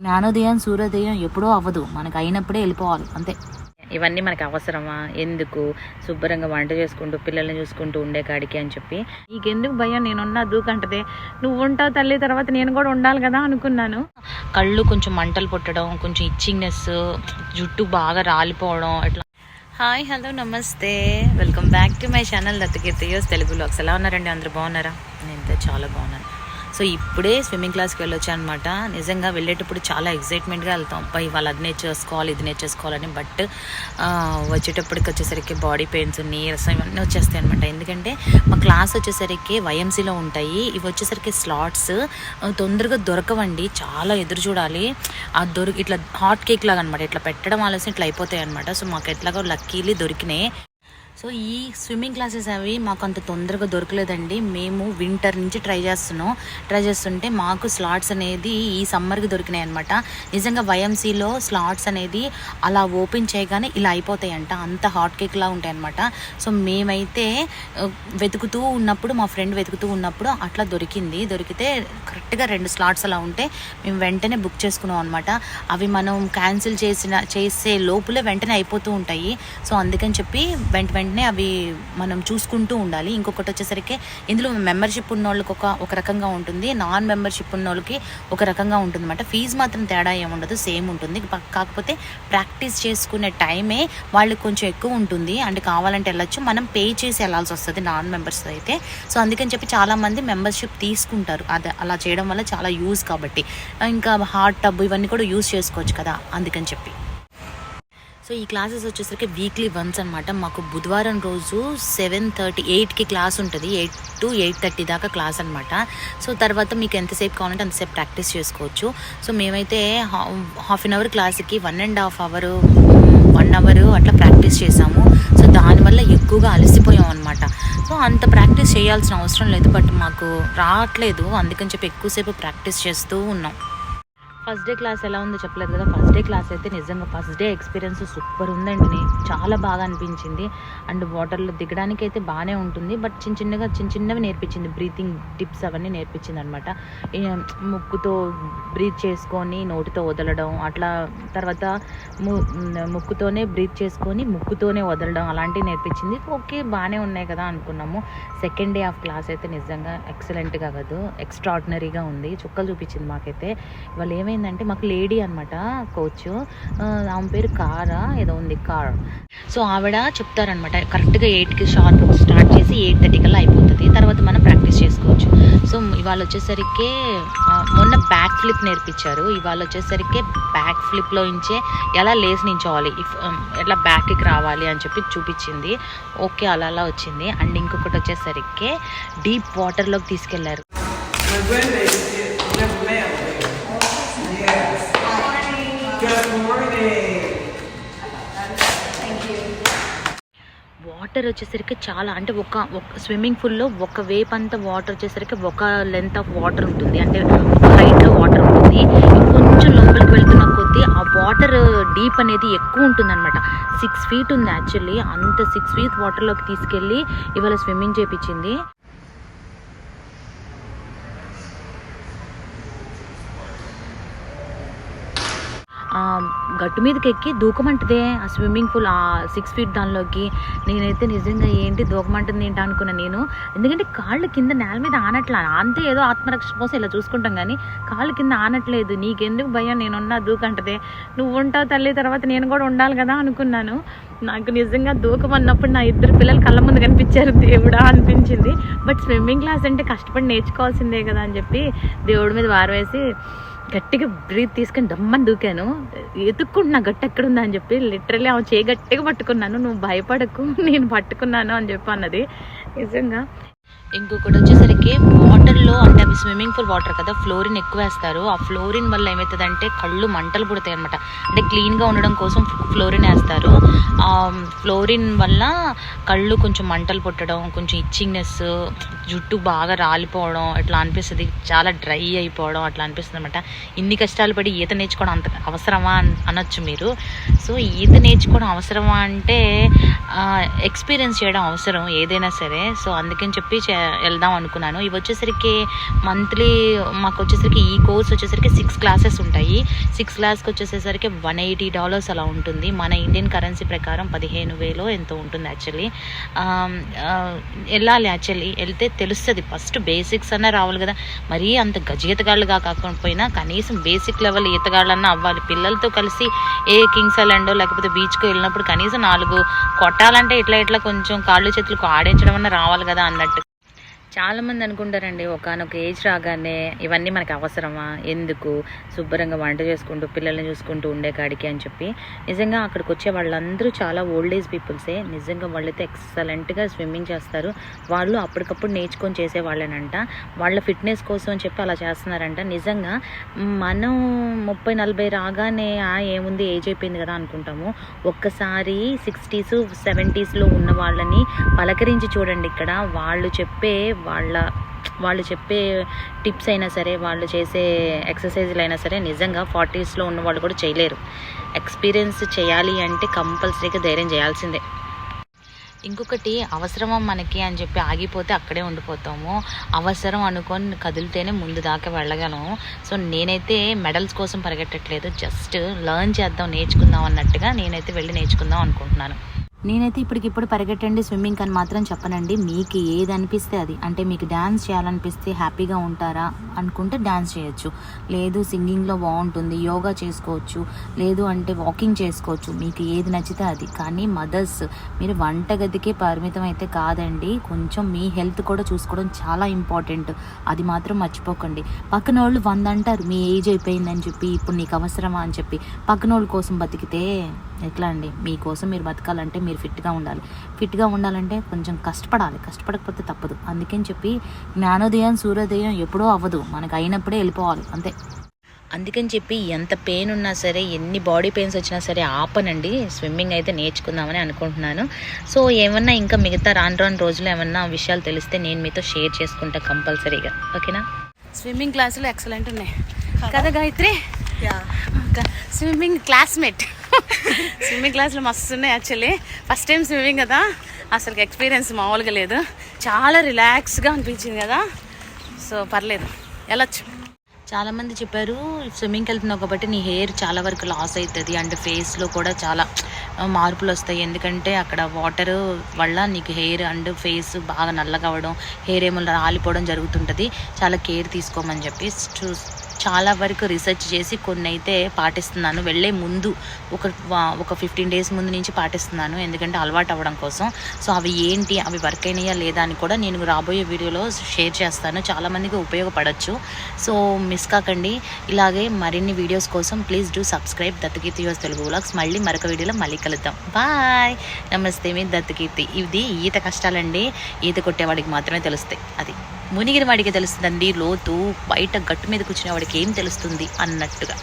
జ్ఞానోదయం సూర్యోదయం ఎప్పుడూ అవ్వదు. మనకు అయినప్పుడే వెళ్ళిపోవాలి. అంతే. ఇవన్నీ మనకి అవసరమా? ఎందుకు? శుభ్రంగా వంట చేసుకుంటూ పిల్లల్ని చూసుకుంటూ ఉండే కాడికి అని చెప్పి. నీకెందుకు భయం? నేనున్నా దూకంటదే. నువ్వు ఉంటావు తల్లి తర్వాత నేను కూడా ఉండాలి కదా అనుకున్నాను. కళ్ళు కొంచెం మంటలు పుట్టడం కొంచెం ఇచ్చింగ్నెస్ జుట్టు బాగా రాలిపోవడం అట్లా. హాయ్ హలో నమస్తే. Welcome back to my channel Dattakeerthi యోస్ Telugu blogs ఎలా ఉన్నారండి? అందరూ బాగున్నారా? నేను చాలా బాగున్నాను. సో ఇప్పుడే స్విమ్మింగ్ క్లాస్కి వెళ్ళొచ్చా అనమాట నిజంగా వెళ్ళేటప్పుడు చాలా ఎగ్జైట్మెంట్గా వెళ్తాం. పై వాళ్ళు అది నేర్చేసుకోవాలి ఇది నేర్చేసుకోవాలని బట్ వచ్చేటప్పటికి వచ్చేసరికి బాడీ పెయిన్స్ నీరసం ఇవన్నీ వచ్చేస్తాయి అనమాట ఎందుకంటే మా క్లాస్ వచ్చేసరికి వైఎంసీలో ఉంటాయి. ఇవి వచ్చేసరికి స్లాట్స్ తొందరగా దొరకవండి. చాలా ఎదురు చూడాలి. ఆ దొరికి ఇట్లా హాట్ కేక్ లాగా అనమాట ఇట్లా పెట్టడం ఆలోచన ఇట్లా అయిపోతాయి అనమాట సో మాకు ఎట్లాగో లక్కీలీ దొరికినాయి. సో ఈ స్విమ్మింగ్ క్లాసెస్ అవి మాకు అంత తొందరగా దొరకలేదండి. మేము వింటర్ నుంచి ట్రై చేస్తున్నాం. ట్రై చేస్తుంటే మాకు స్లాట్స్ అనేది ఈ సమ్మర్కి దొరికినాయి అనమాట నిజంగా వైఎంసీలో స్లాట్స్ అనేది అలా ఓపెన్ చేయగానే ఇలా అయిపోతాయంట. అంత హాట్ కేక్లా ఉంటాయి అనమాట సో మేమైతే వెతుకుతూ ఉన్నప్పుడు మా ఫ్రెండ్ వెతుకుతూ ఉన్నప్పుడు అట్లా దొరికింది. దొరికితే కరెక్ట్గా రెండు స్లాట్స్ అలా ఉంటే మేము వెంటనే బుక్ చేసుకున్నాం అనమాట అవి మనం క్యాన్సిల్ చేసిన చేసే లోపలే వెంటనే అయిపోతూ ఉంటాయి. సో అందుకని చెప్పి వెంట వెంట వెంటనే అవి మనం చూసుకుంటూ ఉండాలి. ఇంకొకటి వచ్చేసరికి ఇందులో మెంబర్షిప్ ఉన్న వాళ్ళకి ఒక ఒక రకంగా ఉంటుంది. నాన్ మెంబర్షిప్ ఉన్న వాళ్ళకి ఒక రకంగా ఉంటుంది అనమాట ఫీజు మాత్రం తేడా ఏముండదు సేమ్ ఉంటుంది. కాకపోతే ప్రాక్టీస్ చేసుకునే టైమే వాళ్ళకి కొంచెం ఎక్కువ ఉంటుంది. అంటే కావాలంటే వెళ్ళొచ్చు. మనం పే చేసి వెళ్ళాల్సి వస్తుంది నాన్ మెంబర్స్ అయితే. సో అందుకని చెప్పి చాలామంది మెంబర్షిప్ తీసుకుంటారు. అది అలా చేయడం వల్ల చాలా యూజ్ కాబట్టి. ఇంకా హాట్ టబ్ ఇవన్నీ కూడా యూజ్ చేసుకోవచ్చు కదా. అందుకని చెప్పి. సో ఈ క్లాసెస్ వచ్చేసరికి వీక్లీ వన్స్ అనమాట మాకు బుధవారం రోజు సెవెన్ థర్టీ ఎయిట్కి క్లాస్ ఉంటుంది. ఎయిట్ టు ఎయిట్ థర్టీ దాకా క్లాస్ అనమాట సో తర్వాత మీకు ఎంతసేపు కావాలంటే అంతసేపు ప్రాక్టీస్ చేసుకోవచ్చు. సో మేమైతే హాఫ్ అన్ అవర్ క్లాస్కి one and half hour one hour అట్లా ప్రాక్టీస్ చేసాము. సో దానివల్ల ఎక్కువగా అలసిపోయాం అనమాట సో అంత ప్రాక్టీస్ చేయాల్సిన అవసరం లేదు. బట్ మాకు రావట్లేదు. అందుకని చెప్పి ఎక్కువసేపు ప్రాక్టీస్ చేస్తూ ఉన్నాం. ఫస్ట్ డే క్లాస్ ఎలా ఉందో చెప్పలేదు కదా. ఫస్ట్ డే క్లాస్ అయితే నిజంగా ఫస్ట్ డే ఎక్స్పీరియన్స్ సూపర్ ఉందండి. చాలా బాగా అనిపించింది. అండ్ వాటర్లో దిగడానికి అయితే బాగానే ఉంటుంది. బట్ చిన్న చిన్నగా చిన్న చిన్నవి నేర్పించింది. బ్రీతింగ్ టిప్స్ అవన్నీ నేర్పించింది అనమాట ముక్కుతో బ్రీత్ చేసుకొని నోటితో వదలడం అట్లా తర్వాత ము ముక్కుతోనే బ్రీత్ చేసుకొని ముక్కుతోనే వదలడం అలాంటివి నేర్పించింది. ఓకే బాగానే ఉన్నాయి కదా అనుకున్నాము. సెకండ్ డే ఆఫ్ క్లాస్ అయితే నిజంగా ఎక్సలెంట్గా కాదు. ఎక్స్ట్రాడినరీగా ఉంది. చుక్కలు చూపించింది మాకైతే. వాళ్ళు ఏమైంది? ఏమైందంటే మాకు లేడీ అనమాట కోచ్ ఆమె పేరు కారా ఏదో ఉంది కార్. సో ఆవిడ చెప్తారనమాట కరెక్ట్గా ఎయిట్కి షార్ప్ స్టార్ట్ చేసి ఎయిట్ థర్టీ కల్లా అయిపోతుంది. తర్వాత మనం ప్రాక్టీస్ చేసుకోవచ్చు. సో ఇవాళ వచ్చేసరికి మొన్న బ్యాక్ ఫ్లిప్ నేర్పించారు. ఇవాళ వచ్చేసరికి బ్యాక్ ఫ్లిప్లో ఇంచే ఎలా లేస్ నించోవాలి ఇఫ్ ఎట్లా బ్యాక్కి రావాలి అని చెప్పి చూపించింది. ఓకే అలా అలా వచ్చింది. అండ్ ఇంకొకటి వచ్చేసరికి డీప్ వాటర్లోకి తీసుకెళ్ళారు. వాటర్ వచ్చేసరికి చాలా అంటే ఒక స్విమ్మింగ్ పూల్లో ఒక వేప్ అంత వాటర్ వచ్చేసరికి ఒక లెంత్ ఆఫ్ వాటర్ ఉంటుంది. అంటే ఒక హైట్లో వాటర్ ఉంటుంది. కొంచెం లోపలికి వెళ్తున్న కొద్దీ ఆ వాటర్ డీప్ అనేది ఎక్కువ ఉంటుంది అనమాట సిక్స్ ఫీట్ ఉంది యాక్చువల్లీ అంత సిక్స్ ఫీట్ వాటర్లోకి తీసుకెళ్ళి ఇవాళ స్విమ్మింగ్ చేపించింది ఆ గట్టు మీదకి ఎక్కి దూకమంటదే ఆ స్విమ్మింగ్ పూల్ ఆ సిక్స్ ఫీట్ దానిలోకి. నేనైతే నిజంగా ఏంటి దూకమంటుంది ఏంటి అనుకున్నా నేను. ఎందుకంటే కాళ్ళు కింద నేల మీద ఆనట్లా. అంతే ఏదో ఆత్మరక్ష కోసం ఇలా చూసుకుంటాం కానీ కాళ్ళు కింద ఆనట్లేదు. నీకెందుకు భయం? నేనున్నా దూకంటదే. నువ్వు ఉంటావు తల్లి తర్వాత నేను కూడా ఉండాలి కదా అనుకున్నాను. నాకు నిజంగా దూకమన్నప్పుడు నా ఇద్దరు పిల్లలు కళ్ళ ముందు కనిపించారు. దేవుడా అనిపించింది. బట్ స్విమ్మింగ్ క్లాస్ అంటే కష్టపడి నేర్చుకోవాల్సిందే కదా అని చెప్పి దేవుడి మీద వారవేసి గట్టిగా బ్రీత్ తీసుకొని డమ్మని దూకాను. ఎతుక్కుంటున్నా గట్టి ఎక్కడ ఉందా అని చెప్పి లిటరలీ ఆమె చేయి గట్టిగా పట్టుకున్నాను. నువ్వు భయపడకు నేను పట్టుకున్నాను అని చెప్పి అన్నది. నిజంగా ఇంకొకటి వచ్చేసరికి వాటర్లో అంటే అవి స్విమ్మింగ్ పూల్ వాటర్ కదా ఫ్లోరిన్ ఎక్కువ వేస్తారు ఆ ఫ్లోరిన్ వల్ల ఏమవుతుందంటే కళ్ళు మంటలు పుడతాయి అనమాట అంటే క్లీన్గా ఉండడం కోసం ఫ్లోరిన్ వేస్తారు. ఆ ఫ్లోరిన్ వల్ల కళ్ళు కొంచెం మంటలు పుట్టడం కొంచెం ఇచ్చింగ్నెస్ జుట్టు బాగా రాలిపోవడం ఇట్లా అనిపిస్తుంది. చాలా డ్రై అయిపోవడం అట్లా అనిపిస్తుంది అనమాట ఇన్ని కష్టాలు పడి ఈత నేర్చుకోవడం అంత అవసరమా అనొచ్చు మీరు. సో ఈత నేర్చుకోవడం అవసరమా అంటే ఎక్స్పీరియన్స్ చేయడం అవసరం ఏదైనా సరే. సో అందుకని చెప్పి చే- వెళ్దాం అనుకున్నాను. ఇవి వచ్చేసరికి మంత్లీ మాకు వచ్చేసరికి ఈ కోర్స్ వచ్చేసరికి సిక్స్ క్లాసెస్ ఉంటాయి. సిక్స్ క్లాస్కి వచ్చేసేసరికి వన్ ఎయిటీ డాలర్స్ అలా ఉంటుంది. మన ఇండియన్ కరెన్సీ ప్రకారం పదిహేను వేలు ఎంతో ఉంటుంది యాక్చువల్లీ వెళ్ళాలి యాక్చువల్లీ వెళ్తే తెలుస్తుంది. ఫస్ట్ బేసిక్స్ అన్న రావాలి కదా. మరీ అంత గజీతగాళ్ళుగా కాకపోయినా కనీసం బేసిక్ లెవెల్ ఈతగాళ్ళన్నా అవ్వాలి. పిల్లలతో కలిసి ఏ కింగ్స్ ఐలాండో లేకపోతే బీచ్కి వెళ్ళినప్పుడు కనీసం నాలుగు కొట్టాలంటే ఇట్లా ఇట్లా కొంచెం కాళ్ళు చేతులకు ఆడించడం అన్న రావాలి కదా అన్నట్టు. చాలా మంది అనుకుంటారండి ఒకనొక ఏజ్ రాగానే ఇవన్నీ మనకి అవసరమా? ఎందుకు? శుభ్రంగా వంట చేసుకుంటూ పిల్లల్ని చూసుకుంటూ ఉండే కాడికి అని చెప్పి. నిజంగా అక్కడికి వచ్చే వాళ్ళందరూ చాలా ఓల్డ్ ఏజ్ పీపుల్సే. నిజంగా వాళ్ళైతే ఎక్సలెంట్గా స్విమ్మింగ్ చేస్తారు. వాళ్ళు అప్పటికప్పుడు నేర్చుకొని చేసే వాళ్ళనంట. వాళ్ళ ఫిట్నెస్ కోసం అని చెప్పి అలా చేస్తున్నారంట. నిజంగా మనం ముప్పై నలభై రాగానే ఏముంది? ఏజ్ అయిపోయింది కదా అనుకుంటాము. ఒక్కసారి సిక్స్టీస్ సెవెంటీస్లో ఉన్న వాళ్ళని పలకరించి చూడండి ఇక్కడ. వాళ్ళు చెప్పే వాళ్ళ వాళ్ళు చెప్పే టిప్స్ అయినా సరే వాళ్ళు చేసే ఎక్సర్సైజ్లు అయినా సరే నిజంగా ఫార్టీస్లో ఉన్న వాళ్ళు కూడా చేయలేరు. ఎక్స్పీరియన్స్ చేయాలి అంటే కంపల్సరీగా ధైర్యం చేయాల్సిందే. ఇంకొకటి అవసరమా మనకి అని చెప్పి ఆగిపోతే అక్కడే ఉండిపోతాము. అవసరం అనుకొని కదిలితేనే ముందు దాకా వెళ్ళగలము సో నేనైతే మెడల్స్ కోసం పరిగెట్టట్లేదు. జస్ట్ లర్న్ చేద్దాం నేర్చుకుందాం అన్నట్టుగా నేనైతే వెళ్ళి నేర్చుకుందాం అనుకుంటున్నాను. నేనైతే ఇప్పటికిప్పుడు పరిగెట్టండి స్విమ్మింగ్ అని మాత్రం చెప్పనండి. మీకు ఏది అనిపిస్తే అది. అంటే మీకు డ్యాన్స్ చేయాలనిపిస్తే హ్యాపీగా ఉంటారా అనుకుంటే డ్యాన్స్ చేయొచ్చు. లేదు సింగింగ్లో బాగుంటుంది యోగా చేసుకోవచ్చు. లేదు అంటే వాకింగ్ చేసుకోవచ్చు. మీకు ఏది నచ్చితే అది. కానీ మదర్స్ మీరు వంటగదికే పరిమితం అయితే కాదండి. కొంచెం మీ హెల్త్ కూడా చూసుకోవడం చాలా ఇంపార్టెంట్. అది మాత్రం మర్చిపోకండి. పక్కన వాళ్ళు వంద అంటారు మీ ఏజ్ అయిపోయిందని చెప్పి ఇప్పుడు నీకు అవసరమా అని చెప్పి. పక్కన వాళ్ళ కోసం బతికితే ఎట్లా అండి? మీకోసం మీరు బతకాలంటే మీరు ఫిట్గా ఉండాలి. ఫిట్గా ఉండాలంటే కొంచెం కష్టపడాలి. కష్టపడకపోతే తప్పదు. అందుకని చెప్పి జ్ఞానోదయం సూర్యోదయం ఎప్పుడూ అవ్వదు. మనకు అయినప్పుడే వెళ్ళిపోవాలి. అంతే. అందుకని చెప్పి ఎంత పెయిన్ ఉన్నా సరే ఎన్ని బాడీ పెయిన్స్ వచ్చినా సరే ఆపనండి. స్విమ్మింగ్ అయితే నేర్చుకుందామని అనుకుంటున్నాను. సో ఏమన్నా ఇంకా మిగతా రాను రాను రోజులు ఏమన్నా విషయాలు తెలిస్తే నేను మీతో షేర్ చేసుకుంటా కంపల్సరీగా. ఓకేనా? స్విమ్మింగ్ క్లాసులు ఎక్సలెంట్ ఉన్నాయి. కదా? గాయత్రి. స్విమ్మింగ్ క్లాస్మేట్ స్విమ్మింగ్ క్లాసులు మస్తు ఉన్నాయి యాక్చువల్లీ ఫస్ట్ టైం స్విమ్మింగ్ కదా. అసలు ఎక్స్పీరియన్స్ మామూలుగా లేదు. చాలా రిలాక్స్గా అనిపించింది కదా. సో పర్లేదు. వెళ్ళొచ్చు. చాలామంది చెప్పారు స్విమ్మింగ్కి వెళ్తున్నావు కాబట్టి నీ హెయిర్ చాలా వరకు లాస్ అవుతుంది అండ్ ఫేస్లో కూడా చాలా మార్పులు వస్తాయి. ఎందుకంటే అక్కడ వాటర్ వల్ల నీకు హెయిర్ అండ్ ఫేస్ బాగా నల్లగా అవ్వడం హెయిర్ ఏమో రాలిపోవడం జరుగుతుంటుంది. చాలా కేర్ తీసుకోమని చెప్పి చూ చాలా వరకు రీసెర్చ్ చేసి కొన్ని అయితే పాటిస్తున్నాను. వెళ్ళే ముందు ఒక ఒక ఫిఫ్టీన్ డేస్ ముందు నుంచి పాటిస్తున్నాను. ఎందుకంటే అలవాటు అవ్వడం కోసం. సో అవి ఏంటి అవి వర్క్ అయినాయా లేదా అని కూడా నేను రాబోయే వీడియోలో షేర్ చేస్తాను. చాలామందికి ఉపయోగపడవచ్చు సో మిస్ కాకండి. ఇలాగే మరిన్ని వీడియోస్ కోసం ప్లీజ్ డూ సబ్స్క్రైబ్ దత్తకీర్తి యూస్ తెలుగు వ్లాగ్స్ మళ్ళీ మరొక వీడియోలో మళ్ళీ కలుద్దాం. బాయ్ నమస్తే మీ దత్తకీర్తి. ఇది ఈత కష్టాలండి. ఈత కొట్టేవాడికి మాత్రమే తెలుస్తాయి. అది. మునిగిన వాడికి తెలుస్తుందండి లోతు బయట గట్టు మీద కూర్చునే వాడికి ఏం తెలుస్తుంది అన్నట్టుగా.